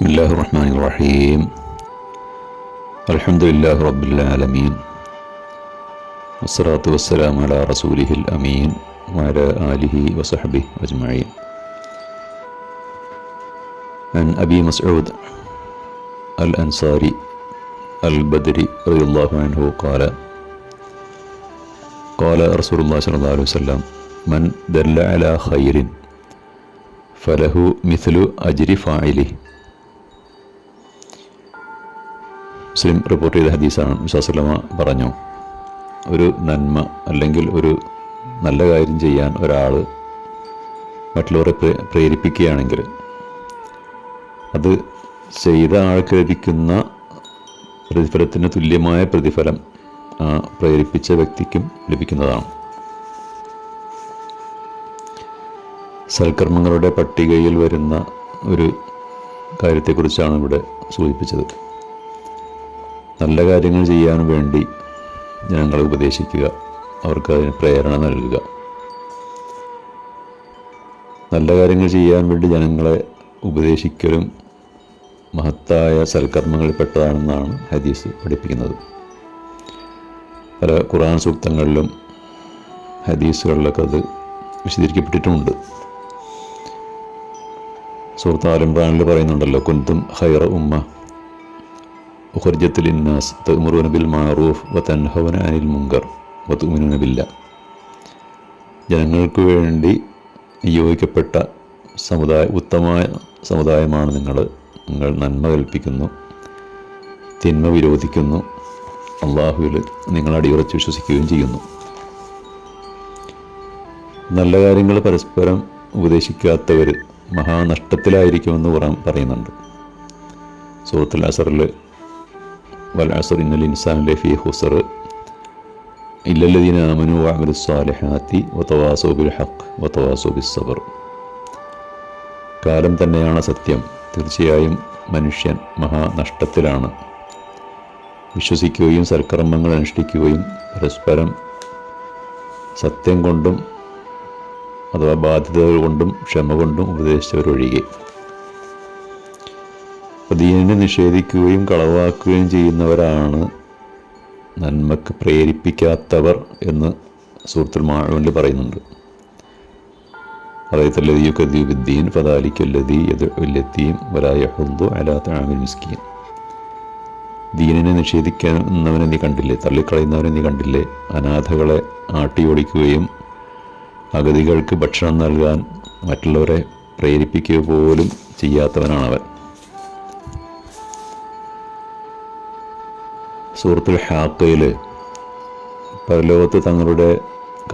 بسم الله الرحمن الرحيم. الحمد لله رب العالمين. والصلاة والسلام على رسوله الأمين وعلى آله وصحبه أجمعين. عن أبي مسعود الأنصاري البدري رضي الله عنه قال قال رسول الله صلى الله عليه وسلم من دل على خير فله مثل أجر فاعله. മുസ്ലിം report ചെയ്ത ഹദീസാണ് വിശ്വാസലമ പറഞ്ഞു. ഒരു നന്മ അല്ലെങ്കിൽ ഒരു നല്ല കാര്യം ചെയ്യാൻ ഒരാൾ മറ്റുള്ളവരെ പ്രേ പ്രേരിപ്പിക്കുകയാണെങ്കിൽ അത് ചെയ്ത ആൾക്ക് ലഭിക്കുന്ന പ്രതിഫലത്തിന് തുല്യമായ പ്രതിഫലം പ്രേരിപ്പിച്ച വ്യക്തിക്കും ലഭിക്കുന്നതാണ്. സൽക്കർമ്മങ്ങളുടെ പട്ടികയിൽ വരുന്ന ഒരു കാര്യത്തെക്കുറിച്ചാണ് ഇവിടെ സൂചിപ്പിച്ചത്. നല്ല കാര്യങ്ങൾ ചെയ്യാൻ വേണ്ടി ജനങ്ങളെ ഉപദേശിക്കുക. അവർക്ക് അതിന് പ്രേരണ നൽകുക. നല്ല കാര്യങ്ങൾ ചെയ്യാൻ വേണ്ടി ജനങ്ങളെ ഉപദേശിക്കലും മഹത്തായ സൽക്കർമ്മങ്ങളിൽപ്പെട്ടതാണെന്നാണ് ഹദീസ് പഠിപ്പിക്കുന്നത്. പല ഖുറാൻ സൂക്തങ്ങളിലും ഹദീസുകളിലൊക്കെ അത് വിശദീകരിക്കപ്പെട്ടിട്ടുമുണ്ട്. സുഹൃത്ത് ആലംബ്രാനിൽ പറയുന്നുണ്ടല്ലോ കുന്തും ഹൈറ ഉമ്മ. ബിൽ അനിൽ മുങ്കർ ബില്ല ജനങ്ങൾക്ക് വേണ്ടി നിയോഗിക്കപ്പെട്ട സമുദായ ഉത്തമമായ സമുദായമാണ് നിങ്ങൾ. നിങ്ങൾ നന്മ കൽപ്പിക്കുന്നു തിന്മ വിരോധിക്കുന്നു അള്ളാഹുവിൽ നിങ്ങൾ അടിയുറച്ച് വിശ്വസിക്കുകയും ചെയ്യുന്നു. നല്ല കാര്യങ്ങൾ പരസ്പരം ഉപദേശിക്കാത്തവർ മഹാനഷ്ടത്തിലായിരിക്കുമെന്ന് പറയുന്നുണ്ട്. സുഹൃത്തുൽ അസറിൽ വൽ إن الإنسان لفي خسر إلا الذين آمنوا وعملوا الصالحات وتواصوا بالحق وتواصوا بالصبر. കാലം തന്നെയാണ് സത്യം. തീർച്ചയായും മനുഷ്യൻ മഹാനഷ്ടത്തിലാണ്. വിശ്വസിക്കുകയും സൽക്കർമ്മങ്ങൾ അനുഷ്ഠിക്കുകയും പരസ്പരം സത്യം കൊണ്ടും അഥവാ ബാധ്യതകൾ കൊണ്ടും ക്ഷമ കൊണ്ടും ഉപദേശിച്ചവരൊഴികെ. ദീനിനെ നിഷേധിക്കുകയും കളവാക്കുകയും ചെയ്യുന്നവരാണ് നന്മക്ക് പ്രേരിപ്പിക്കാത്തവർ എന്ന് സുഹൃത്തുൽ മാഴവനിൽ പറയുന്നുണ്ട്. അതായത് യുക്കദ്ദീൻ ഫദാലിക്കല്ലതി യദുല്ലത്തിയും വലായഹുദു അലാത്ത ആമിൽ മിസ്കീൻ. ദീനിനെ നിഷേധിക്കുന്നവനെ നീ കണ്ടില്ലേ? തള്ളിക്കളയുന്നവനെ നീ കണ്ടില്ലേ? അനാഥകളെ ആട്ടിയോടിക്കുകയും അഗതികൾക്ക് ഭക്ഷണം നൽകാൻ മറ്റുള്ളവരെ പ്രേരിപ്പിക്കുക പോലും ചെയ്യാത്തവനാണ് ചെയ്യാത്തവനാണവൻ. സൂറത്തുൽ ഹാക്കയിൽ പരലോകത്ത് തങ്ങളുടെ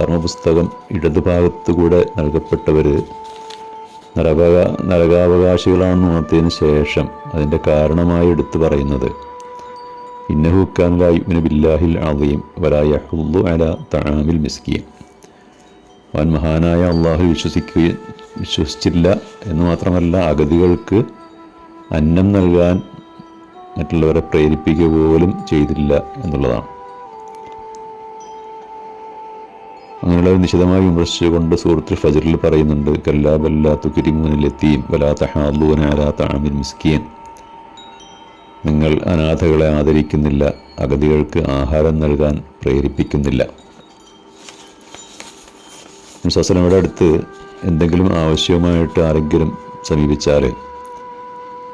കർമ്മപുസ്തകം ഇടതുഭാഗത്തു കൂടെ നൽകപ്പെട്ടവർ നരകാ നരകാവകാശികളാണെന്ന് ഉണർത്തിയതിനു ശേഷം അതിന്റെ കാരണമായി എടുത്തു പറയുന്നത്. ഇന്നഹുക്കാൻ ലായുവിന് ബില്ലാഹിൽ ആവുകയും വലായഹുല്ലു അല തഴാമിൽ മിസ്കിയും അവൻ മഹാനായ അള്ളാഹു വിശ്വസിക്കുകയും വിശ്വസിച്ചില്ല എന്ന് മാത്രമല്ല അഗതികൾക്ക് അന്നം നൽകാൻ മറ്റുള്ളവരെ പ്രേരിപ്പിക്കുക പോലും ചെയ്തില്ല എന്നുള്ളതാണ്. അങ്ങനെയുള്ള നിശിതമായി വിമർശിച്ചുകൊണ്ട് സുഹൃത്തിൽ ഫജറിൽ പറയുന്നുണ്ട് കല്ലാ ബല്ലാ തുക്കിരിമൂനിലെത്തിയും വലാ താമിൽ മിസ്കിയൻ നിങ്ങൾ അനാഥകളെ ആദരിക്കുന്നില്ല അഗതികൾക്ക് ആഹാരം നൽകാൻ പ്രേരിപ്പിക്കുന്നില്ല. സസനയുടെ അടുത്ത് എന്തെങ്കിലും ആവശ്യമായിട്ട് ആരെങ്കിലും സമീപിച്ചാൽ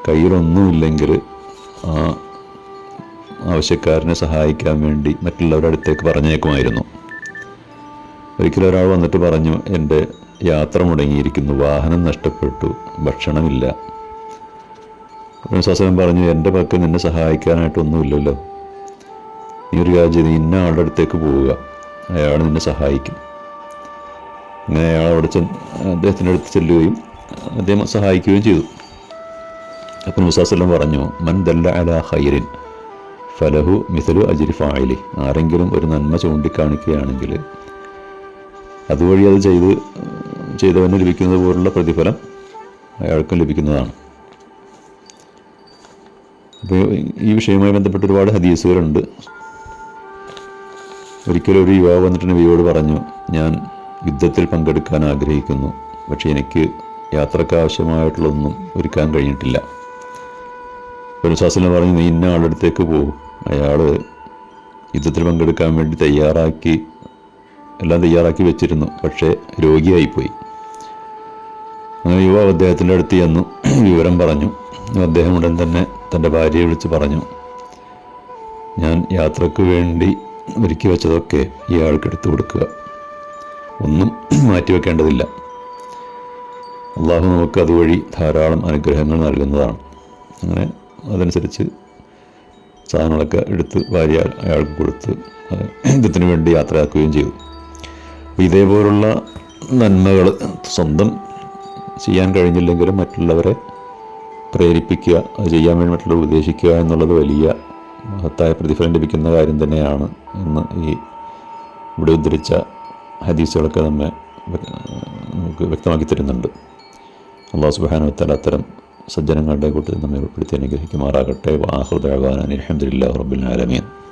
കയ്യിലൊന്നുമില്ലെങ്കിൽ ആ ആവശ്യക്കാരനെ സഹായിക്കാൻ വേണ്ടി മറ്റുള്ളവരുടെ അടുത്തേക്ക് പറഞ്ഞേക്കുമായിരുന്നു. ഒരിക്കലും ഒരാൾ വന്നിട്ട് പറഞ്ഞു എന്റെ യാത്ര മുടങ്ങിയിരിക്കുന്നു വാഹനം നഷ്ടപ്പെട്ടു ഭക്ഷണമില്ല. സ്വസനം പറഞ്ഞു എന്റെ പക്കൽ നിന്നെ സഹായിക്കാനായിട്ടൊന്നുമില്ലല്ലോ. നീ ഒരു നീ ഇന്ന ആളുടെ അടുത്തേക്ക് പോവുക അയാൾ നിന്നെ സഹായിക്കും. അങ്ങനെ അയാൾ അവിടെ ചെന്ന് അദ്ദേഹത്തിന്റെ അടുത്ത് ചെല്ലുകയും അദ്ദേഹം സഹായിക്കുകയും ചെയ്തു. അപ്പം മുസാസ്ലം പറഞ്ഞു മൻ ദല്ല അല ഹൈറിൻ ഫലഹു മിഥലു അജിരി ഫായിലി. ആരെങ്കിലും ഒരു നന്മ ചൂണ്ടിക്കാണിക്കുകയാണെങ്കിൽ അതുവഴി അത് ചെയ്ത് ചെയ്തവന് ലഭിക്കുന്നത് പോലുള്ള പ്രതിഫലം അയാൾക്കും ലഭിക്കുന്നതാണ്. അപ്പോൾ ഈ വിഷയവുമായി ബന്ധപ്പെട്ട് ഒരുപാട് ഹദീസുകളുണ്ട്. ഒരിക്കലും ഒരു യുവാവ് വന്നിട്ട് നബിയോട് പറഞ്ഞു ഞാൻ യുദ്ധത്തിൽ പങ്കെടുക്കാൻ ആഗ്രഹിക്കുന്നു പക്ഷേ എനിക്ക് യാത്രക്കാവശ്യമായിട്ടുള്ളതൊന്നും ഒരുക്കാൻ കഴിഞ്ഞിട്ടില്ല. വിശ്വാസം പറഞ്ഞ് നീ ഇന്ന ആളുടെ അടുത്തേക്ക് പോകും അയാൾ യുദ്ധത്തിൽ പങ്കെടുക്കാൻ വേണ്ടി തയ്യാറാക്കി എല്ലാം തയ്യാറാക്കി വെച്ചിരുന്നു. പക്ഷേ രോഗിയായിപ്പോയി. അങ്ങനെ യുവാവ് അദ്ദേഹത്തിന്റെ അടുത്ത് ചെന്നു. വിവരം പറഞ്ഞു. അദ്ദേഹം ഉടൻ തന്നെ തന്റെ ഭാര്യയെ വിളിച്ച് പറഞ്ഞു. ഞാൻ യാത്രയ്ക്ക് വേണ്ടി ഒരുക്കി വെച്ചതൊക്കെ ഇയാൾക്ക് എടുത്തു കൊടുക്കുക. ഒന്നും മാറ്റിവെക്കേണ്ടതില്ല. അള്ളാഹു നമുക്ക് അതുവഴി ധാരാളം അനുഗ്രഹങ്ങൾ നൽകുന്നതാണ്. അങ്ങനെ അതനുസരിച്ച് സാധനങ്ങളൊക്കെ എടുത്ത് ഭാര്യ അയാൾക്ക് കൊടുത്ത് യുദ്ധത്തിന് വേണ്ടി യാത്രയാക്കുകയും ചെയ്തു. അപ്പോൾ ഇതേപോലുള്ള നന്മകൾ സ്വന്തം ചെയ്യാൻ കഴിഞ്ഞില്ലെങ്കിലും മറ്റുള്ളവരെ പ്രേരിപ്പിക്കുക അത് ചെയ്യാൻ വേണ്ടി മറ്റുള്ളവർ ഉപദേശിക്കുക എന്നുള്ളത് വലിയ മഹത്തായ പ്രതിഫലം ലഭിക്കുന്ന കാര്യം തന്നെയാണ് എന്ന് ഈ ഇവിടെ ഉദ്ധരിച്ച ഹദീസുകളൊക്കെ നമ്മെ നമുക്ക് വ്യക്തമാക്കി തരുന്നുണ്ട്. അള്ളാഹു സുബാനുത്തല അത്തരം സജ്ജനങ്ങളുടെ കൂട്ടത്തിൽ നമ്മെ ഉൾപ്പെടുത്തി അനുഗ്രഹിക്കുമാറാകട്ടെ. വാഹൃദാൻ അലഹമുല്ലാ റബ്ബുൽ ആലമീൻ.